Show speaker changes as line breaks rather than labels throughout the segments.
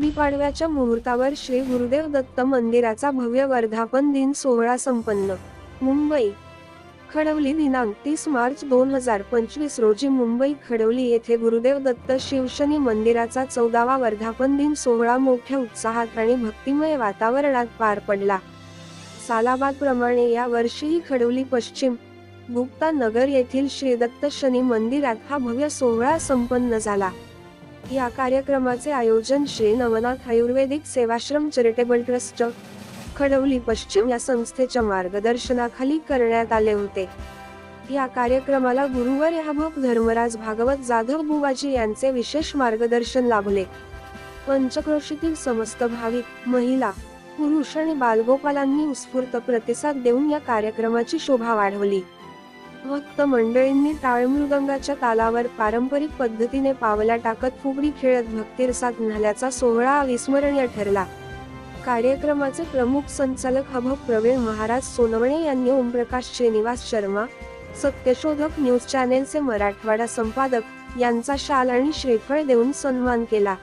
गुढीपाडव्याच्या मुहूर्तावर श्री गुरुदेव दत्त मंदिराचा भव्य वर्धापन दिन सोहळा संपन्न. मुंबई. खडवली दिनांक तीस मार्च दोन हजार पंचवीस रोजी मुंबई खडवली येथे गुरुदेव दत्त शिवशनी मंदिराचा चौदावा वर्धापन दिन सोहळा मोठ्या उत्साहात आणि भक्तिमय वातावरणात पार पडला. सालाबादप्रमाणे या वर्षीही खडवली पश्चिम गुप्ता नगर येथील श्री दत्त शनी मंदिरात हा भव्य सोहळा संपन्न झाला. या कार्यक्रमाचे आयोजन श्री नवनाथ आयुर्वेदिक सेवाश्रम चॅरिटेबल ट्रस्ट खडवली पश्चिम या संस्थेच्या मार्गदर्शनाखाली करण्यात आले होते. या कार्यक्रमाला गुरुवार याभक धर्मराज भागवत जाधव बुवाजी यांचे विशेष मार्गदर्शन लाभले. पंचक्रोशीतील समस्त भाविक महिला पुरुष आणि बालगोपालांनी उत्स्फूर्त प्रतिसाद देऊन या कार्यक्रमाची शोभा वाढवली. भक्त मंडळींनी टाळमृदंगाच्या तालावर पारंपरिक पद्धतीने पावला टाकत फुगडी खेळत भक्तिरसात न्हाल्याचा सोहळा अविस्मरणीय ठरला. कार्यक्रमाचे प्रमुख संचालक अभव प्रवीण महाराज सोनवणे यांनी ओमप्रकाश श्रीनिवास शर्मा सत्यशोधक न्यूज चॅनेलचे मराठवाडा संपादक यांचा शाल आणि श्रीफळ देऊन सन्मान केला.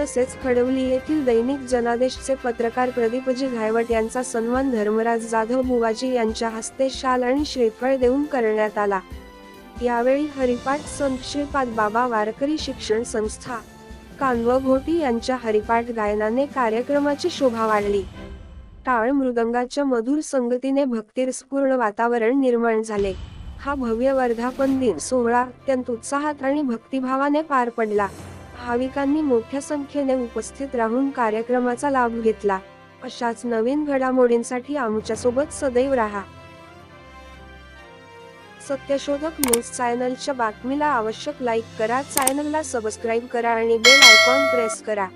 तसेच खडवली येथील दैनिक जनादेशचे पत्रकार प्रदीपजी घायवट यांचा सन्मान धर्मराज जाधव बुवाजी यांच्या हस्ते शाल आणि श्रीफळ देऊन करण्यात आला. यावेळी हरिपाठ संत श्रीपाद बाबा वारकरी शिक्षण संस्था कानव घोटी यांच्या हरिपाठ गायनाने कार्यक्रमाची शोभा वाढली. टाळ मृदंगाच्या मधुर संगतीने भक्तिरसपूर्ण वातावरण निर्माण झाले. हा भव्य वर्धापन दिन सोहळा अत्यंत उत्साहात आणि भक्तिभावाने पार पडला. भाविकांनी मोठ्या संख्येने उपस्थित राहून कार्यक्रमाचा लाभ घेतला. अशाच नवीन घडामोडींसाठी आमच्यासोबत सदैव राहा. सत्यशोधक न्यूज चॅनलच्या बातमीला आवश्यक लाईक करा चॅनलला सबस्क्राईब करा आणि बेल आयकॉन प्रेस करा.